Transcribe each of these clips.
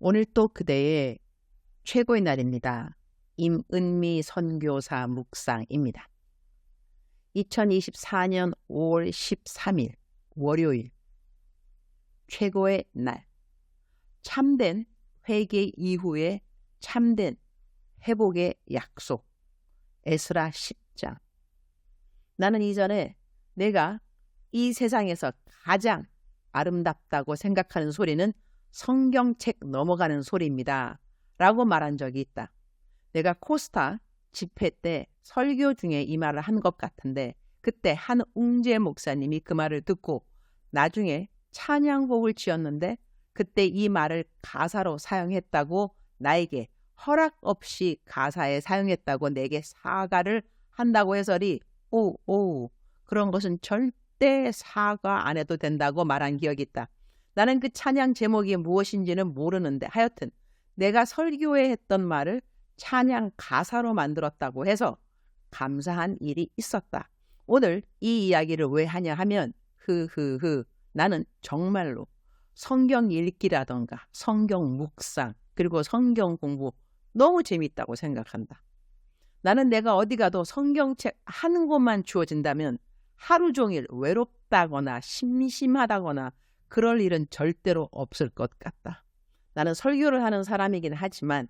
오늘 또 그대의 최고의 날입니다. 임은미 선교사 묵상입니다. 2024년 5월 13일 월요일 최고의 날 참된 회개 이후에 참된 회복의 약속 에스라 10장 나는 이전에 내가 이 세상에서 가장 아름답다고 생각하는 소리는 성경책 넘어가는 소리입니다. 라고 말한 적이 있다. 내가 코스타 집회 때 설교 중에 이 말을 한 것 같은데 그때 한 웅재 목사님이 그 말을 듣고 나중에 찬양곡을 지었는데 그때 이 말을 가사로 사용했다고 나에게 허락 없이 가사에 사용했다고 내게 사과를 한다고 해서리 오, 오, 그런 것은 절대 사과 안 해도 된다고 말한 기억이 있다. 나는 그 찬양 제목이 무엇인지는 모르는데 하여튼 내가 설교에 했던 말을 찬양 가사로 만들었다고 해서 감사한 일이 있었다. 오늘 이 이야기를 왜 하냐 하면 흐흐흐 나는 정말로 성경 읽기라던가 성경 묵상 그리고 성경 공부 너무 재밌다고 생각한다. 나는 내가 어디 가도 성경책 한 권만 주어진다면 하루 종일 외롭다거나 심심하다거나 그럴 일은 절대로 없을 것 같다. 나는 설교를 하는 사람이긴 하지만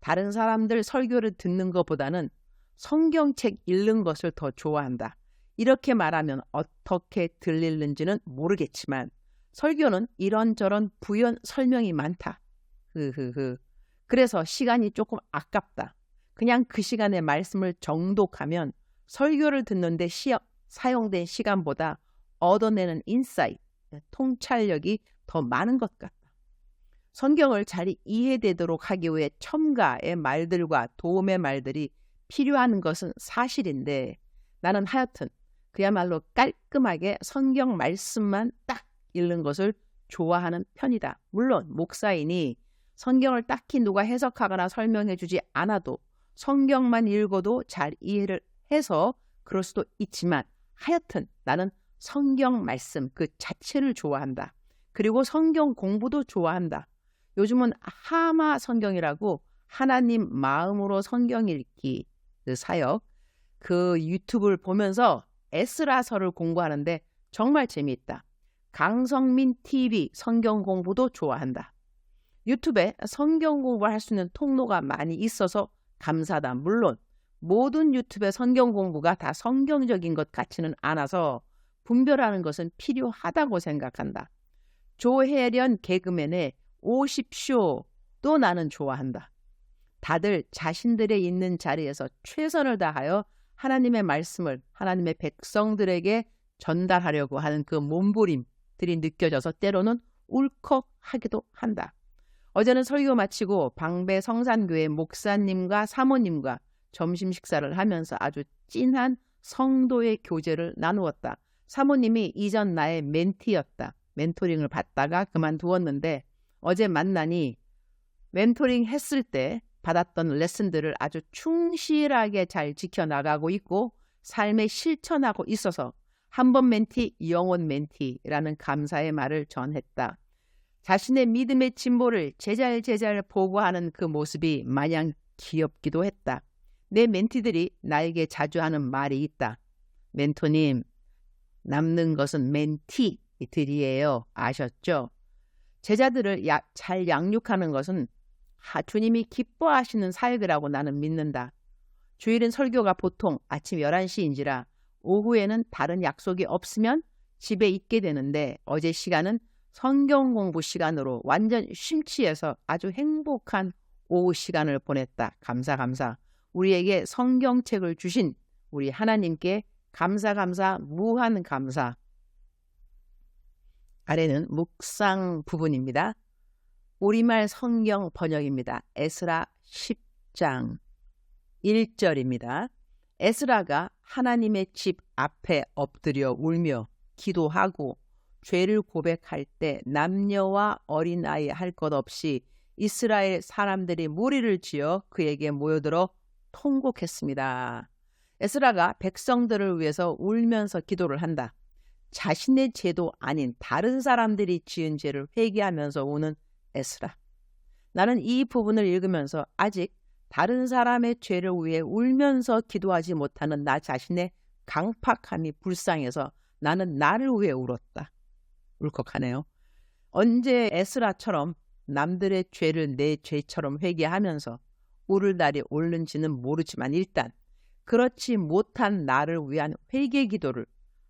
다른 사람들 설교를 듣는 것보다는 성경책 읽는 것을 더 좋아한다. 이렇게 말하면 어떻게 들리는지는 모르겠지만 설교는 이런저런 부연 설명이 많다. 흐흐흐. 그래서 시간이 조금 아깝다. 그냥 그 시간에 말씀을 정독하면 설교를 듣는데 시, 사용된 시간보다 얻어내는 인사이트, 통찰력이 더 많은 것 같다. 성경을 잘 이해되도록 하기 위해 첨가의 말들과 도움의 말들이 필요한 것은 사실인데 나는 하여튼 그야말로 깔끔하게 성경 말씀만 딱 읽는 것을 좋아하는 편이다. 물론 목사이니 성경을 딱히 누가 해석하거나 설명해 주지 않아도 성경만 읽어도 잘 이해를 해서 그럴 수도 있지만 하여튼 나는 성경 말씀 그 자체를 좋아한다. 그리고 성경 공부도 좋아한다. 요즘은 하마 성경이라고 하나님 마음으로 성경 읽기 그 사역 그 유튜브를 보면서 에스라서를 공부하는데 정말 재미있다. 강성민 TV 성경 공부도 좋아한다. 유튜브에 성경 공부할 수 있는 통로가 많이 있어서 감사다. 물론 모든 유튜브의 성경 공부가 다 성경적인 것 같지는 않아서 분별하는 것은 필요하다고 생각한다. 조혜련 개그맨의 50쇼도 나는 좋아한다. 다들 자신들의 있는 자리에서 최선을 다하여 하나님의 말씀을 하나님의 백성들에게 전달하려고 하는 그 몸부림들이 느껴져서 때로는 울컥하기도 한다. 어제는 설교 마치고 방배 성산교회 목사님과 사모님과 점심 식사를 하면서 아주 찐한 성도의 교제를 나누었다. 사모님이 이전 나의 멘티였다. 멘토링을 받다가 그만두었는데 어제 만나니 멘토링 했을 때 받았던 레슨들을 아주 충실하게 잘 지켜나가고 있고 삶에 실천하고 있어서 한 번 멘티, 영원 멘티라는 감사의 말을 전했다. 자신의 믿음의 진보를 제잘제잘 보고하는 그 모습이 마냥 귀엽기도 했다. 내 멘티들이 나에게 자주 하는 말이 있다. 멘토님, 남는 것은 멘티들이에요. 아셨죠? 제자들을 야, 잘 양육하는 것은 하, 주님이 기뻐하시는 사역이라고 나는 믿는다. 주일은 설교가 보통 아침 11시인지라 오후에는 다른 약속이 없으면 집에 있게 되는데 어제 시간은 성경 공부 시간으로 완전 심취해서 아주 행복한 오후 시간을 보냈다. 감사 감사. 우리에게 성경책을 주신 우리 하나님께 감사 감사 무한 감사. 아래는 묵상 부분입니다. 우리말 성경 번역입니다. 에스라 10장 1절입니다. 에스라가 하나님의 집 앞에 엎드려 울며 기도하고 죄를 고백할 때 남녀와 어린아이 할 것 없이 이스라엘 사람들이 무리를 지어 그에게 모여들어 통곡했습니다. 에스라가 백성들을 위해서 울면서 기도를 한다. 자신의 죄도 아닌 다른 사람들이 지은 죄를 회개하면서 우는 에스라. 나는 이 부분을 읽으면서 아직 다른 사람의 죄를 위해 울면서 기도하지 못하는 나 자신의 강팍함이 불쌍해서 나는 나를 위해 울었다. 울컥하네요. 언제 에스라처럼 남들의 죄를 내 죄처럼 회개하면서 울을 날이 올는지는 모르지만 일단 그렇지 못한 나를 위한 회개 기도를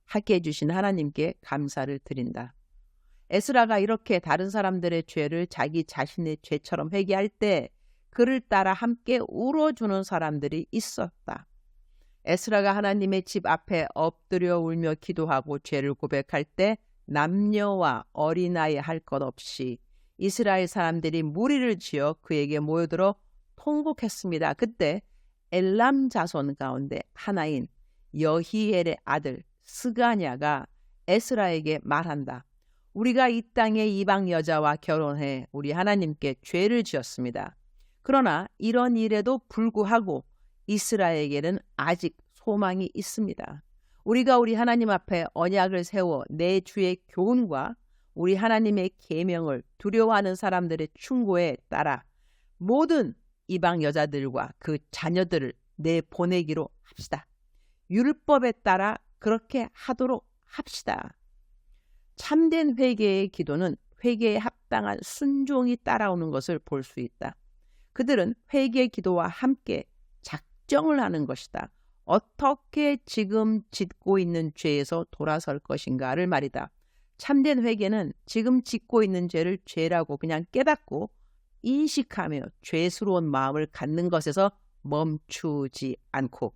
하게 해주신 하나님께 감사를 드린다. 에스라가 이렇게 다른 사람들의 죄를 자기 자신의 죄처럼 회개할 때 그를 따라 함께 울어주는 사람들이 있었다. 에스라가 하나님의 집 앞에 엎드려 울며 기도하고 죄를 고백할 때 남녀와 어린아이 할 것 없이 이스라엘 사람들이 무리를 지어 그에게 모여들어 통곡했습니다. 그때 엘람 자손 가운데 하나인 여히엘의 아들 스가냐가 에스라에게 말한다. 우리가 이 땅의 이방 여자와 결혼해 우리 하나님께 죄를 지었습니다. 그러나 이런 일에도 불구하고 이스라엘에게는 아직 소망이 있습니다. 우리가 우리 하나님 앞에 언약을 세워 내 주의 교훈과 우리 하나님의 계명을 두려워하는 사람들의 충고에 따라 모든 이방 여자들과 그 자녀들을 내 보내기로 합시다. 율법에 따라 그렇게 하도록 합시다. 참된 회개의 기도는 회개에 합당한 순종이 따라오는 것을 볼 수 있다. 그들은 회개 기도와 함께 작정을 하는 것이다. 어떻게 지금 짓고 있는 죄에서 돌아설 것인가를 말이다. 참된 회개는 지금 짓고 있는 죄를 죄라고 그냥 깨닫고 인식하며 죄스러운 마음을 갖는 것에서 멈추지 않고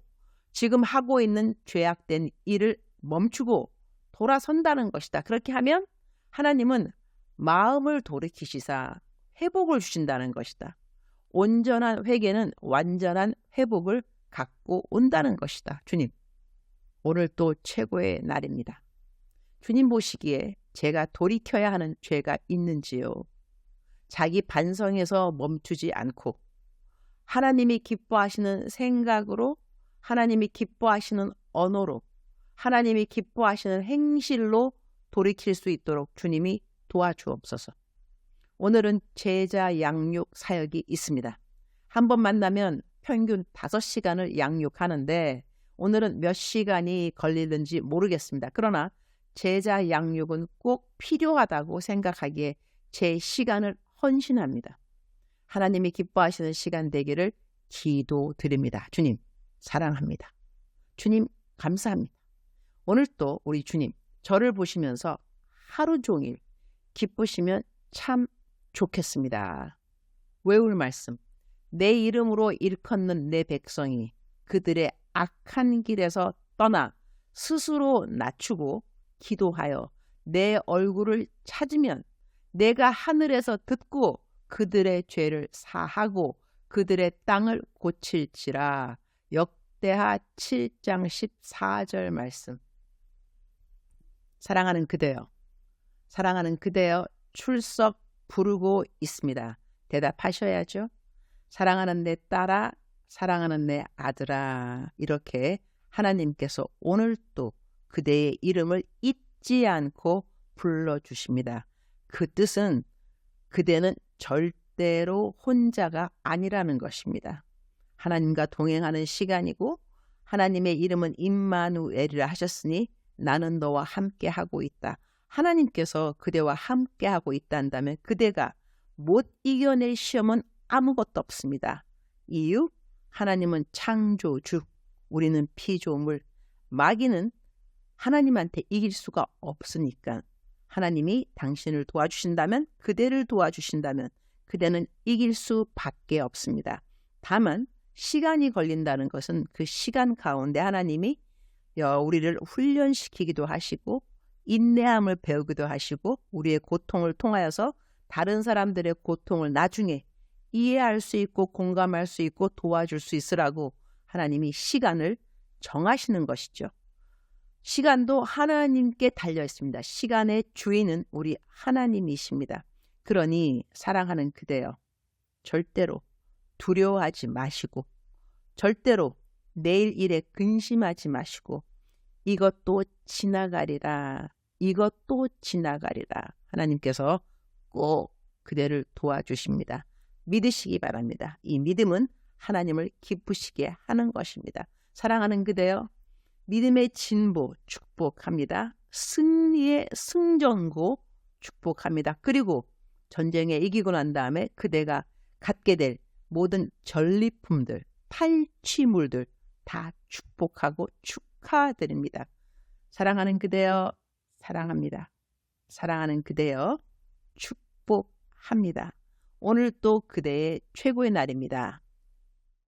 지금 하고 있는 죄악된 일을 멈추고 돌아선다는 것이다. 그렇게 하면 하나님은 마음을 돌이키시사 회복을 주신다는 것이다. 온전한 회개는 완전한 회복을 갖고 온다는 것이다. 주님, 오늘 또 최고의 날입니다. 주님 보시기에 제가 돌이켜야 하는 죄가 있는지요? 자기 반성에서 멈추지 않고 하나님이 기뻐하시는 생각으로 하나님이 기뻐하시는 언어로 하나님이 기뻐하시는 행실로 돌이킬 수 있도록 주님이 도와주옵소서. 오늘은 제자 양육 사역이 있습니다. 한 번 만나면 평균 5시간을 양육하는데 오늘은 몇 시간이 걸리는지 모르겠습니다. 그러나 제자 양육은 꼭 필요하다고 생각하기에 제 시간을 헌신합니다. 하나님이 기뻐하시는 시간 되기를 기도드립니다. 주님, 사랑합니다. 주님, 감사합니다. 오늘 또 우리 주님, 저를 보시면서 하루 종일 기쁘시면 참 좋겠습니다. 외울 말씀. 내 이름으로 일컫는 내 백성이 그들의 악한 길에서 떠나 스스로 낮추고 기도하여 내 얼굴을 찾으면 내가 하늘에서 듣고 그들의 죄를 사하고 그들의 땅을 고칠지라. 역대하 7장 14절 말씀. 사랑하는 그대여. 사랑하는 그대여 출석 부르고 있습니다. 대답하셔야죠. 사랑하는 내 딸아, 사랑하는 내 아들아. 이렇게 하나님께서 오늘 또 그대의 이름을 잊지 않고 불러주십니다. 그 뜻은 그대는 절대로 혼자가 아니라는 것입니다. 하나님과 동행하는 시간이고 하나님의 이름은 임마누엘이라 하셨으니 나는 너와 함께 하고 있다. 하나님께서 그대와 함께 하고 있다면 그대가 못 이겨낼 시험은 아무것도 없습니다. 이유? 하나님은 창조주, 우리는 피조물, 마귀는 하나님한테 이길 수가 없으니까 하나님이 당신을 도와주신다면 그대를 도와주신다면 그대는 이길 수밖에 없습니다. 다만 시간이 걸린다는 것은 그 시간 가운데 하나님이 우리를 훈련시키기도 하시고 인내함을 배우기도 하시고 우리의 고통을 통하여서 다른 사람들의 고통을 나중에 이해할 수 있고 공감할 수 있고 도와줄 수 있으라고 하나님이 시간을 정하시는 것이죠. 시간도 하나님께 달려 있습니다. 시간의 주인은 우리 하나님이십니다. 그러니 사랑하는 그대여 절대로 두려워하지 마시고 절대로 내일 일에 근심하지 마시고 이것도 지나가리라. 이것도 지나가리라. 하나님께서 꼭 그대를 도와주십니다. 믿으시기 바랍니다. 이 믿음은 하나님을 기쁘시게 하는 것입니다. 사랑하는 그대여, 믿음의 진보 축복합니다. 승리의 승전고 축복합니다. 그리고 전쟁에 이기고 난 다음에 그대가 갖게 될 모든 전리품들, 탈취물들 다 축복하고 축하드립니다. 사랑하는 그대여, 사랑합니다. 사랑하는 그대여, 축복합니다. 오늘 또 그대의 최고의 날입니다.